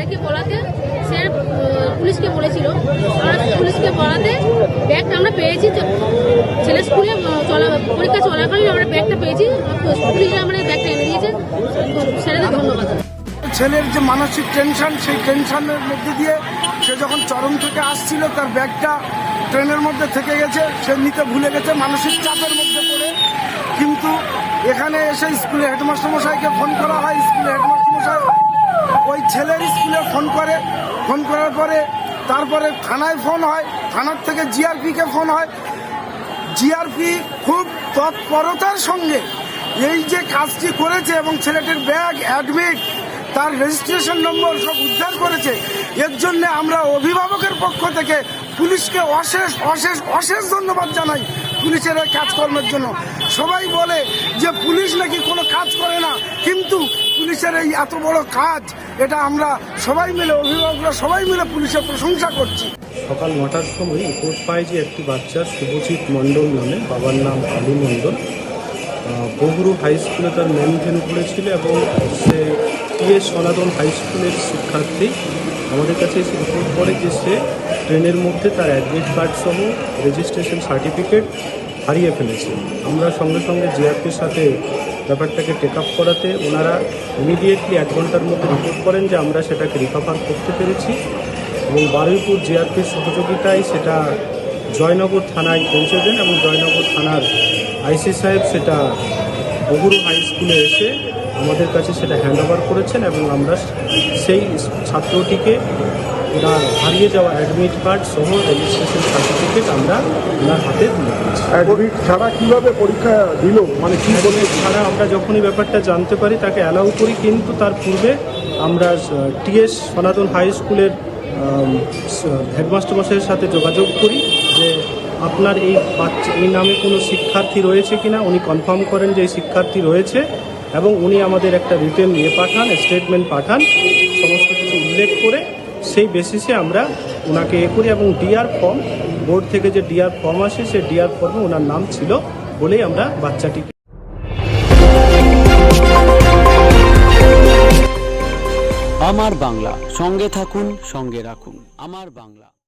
স্যারকে বলাতে স্যার পুলিশকে বলেছিল। আমরা পুলিশকে বলাতে ব্যাগটা আমরা পেয়েছি ছেলে স্কুলে চলা, পরীক্ষা চলাকালীন আমরা ব্যাগটা পেয়েছি। পুলিশ আমাদের ব্যাগটা এনে দিয়েছে। স্যারেদের ধন্যবাদ। ছেলের যে মানসিক টেনশন, সেই টেনশনের মধ্যে দিয়ে সে যখন চরম থেকে আসছিল, তার ব্যাগটা ট্রেনের মধ্যে থেকে গেছে। সে নিতে ভুলে গেছে, মানসিক চাপের মধ্যে পড়ে। কিন্তু এখানে এসে স্কুলে হেডমাস্টার মশাইকে ফোন করা হয়। স্কুলে হেডমাস্টার মশাই ওই ছেলের স্কুলে ফোন করে, ফোন করার পরে তারপরে থানায় ফোন হয়, থানার থেকে জিআরপিকে ফোন হয়। জিআরপি খুব তৎপরতার সঙ্গে এই যে কাজটি করেছে এবং ছেলেটির ব্যাগ, অ্যাডমিট, তার রেজিস্ট্রেশন নম্বর সব উদ্ধার করেছে, এর জন্য আমরা অভিভাবকের পক্ষ থেকে পুলিশকে অশেষ অশেষ অশেষ ধন্যবাদ জানাই। পুলিশের এই কাজকর্মের জন্য। সবাই বলে যে পুলিশ নাকি কোনো কাজ করে না, কিন্তু পুলিশের এই এত বড় কাজ, এটা আমরা সবাই মিলে, অভিভাবকরা সবাই মিলে পুলিশের প্রশংসা করছি। সকাল নটার সময় রিপোর্ট পাই যে একটি বাচ্চা শুভজিৎ মণ্ডল নামে, বাবার নাম আলু মণ্ডল। বগুড়ু হাই স্কুলে তার ভেনু পড়েছিল এবং সে টিএস সনাতন হাই স্কুলের শিক্ষার্থী। আমাদের কাছে এসে রিপোর্ট করে যে সে ট্রেনের মধ্যে তার অ্যাডমিট কার্ড সহ রেজিস্ট্রেশন সার্টিফিকেট হারিয়ে ফেলেছে। আমরা সঙ্গে সঙ্গে জিআরপির সাথে ব্যাপারটাকে টেক আপ করাতে ওনারা ইমিডিয়েটলি এক ঘণ্টার মধ্যে রিপোর্ট করেন যে আমরা সেটাকে রিকভার করতে পেরেছি এবং বারুইপুর জিআরপির সহযোগিতায় সেটা জয়নগর থানায় পৌঁছে দেন এবং জয়নগর থানার আইসি সাহেব সেটা বগুড়ু হাই স্কুলে এসে আমাদের কাছে সেটা হ্যান্ড ওভার করেছেন এবং আমরা সেই ছাত্রটিকে ওনার হারিয়ে যাওয়া অ্যাডমিট কার্ড সহ রেজিস্ট্রেশন সার্টিফিকেট আমরা ওনার হাতে অ্যাডমিট ছাড়া কীভাবে পরীক্ষা দিল? মানে কি বলে ছাড়া আমরা যখনই ব্যাপারটা জানতে পারি তাকে অ্যালাউ করি কিন্তু তার পূর্বে আমরা টিএস সনাতন হাই স্কুলের হেডমাস্টার মশাইয়ের সাথে যোগাযোগ করি যে আপনার এই বাচ্চা এই নামে কোনো শিক্ষার্থী রয়েছে কিনা, উনি কনফার্ম করেন যে এই শিক্ষার্থী রয়েছে এবং উনি আমাদের একটা রিটেন ইয়ে পাঠান স্টেটমেন্ট পাঠান, সমস্ত কিছু উল্লেখ করে সেই বেসিসে আমরা ওনাকে এ করি এবং ডিআর ফর্ম বোর্ড থেকে যে ডিআর ফর্ম আসে, সেই ডিআর ফর্মে ওনার নাম ছিল বলেই আমরা বাচ্চাটিকে আমার বাংলা, সঙ্গে থাকুন, সঙ্গে রাখুন। আমার বাংলা।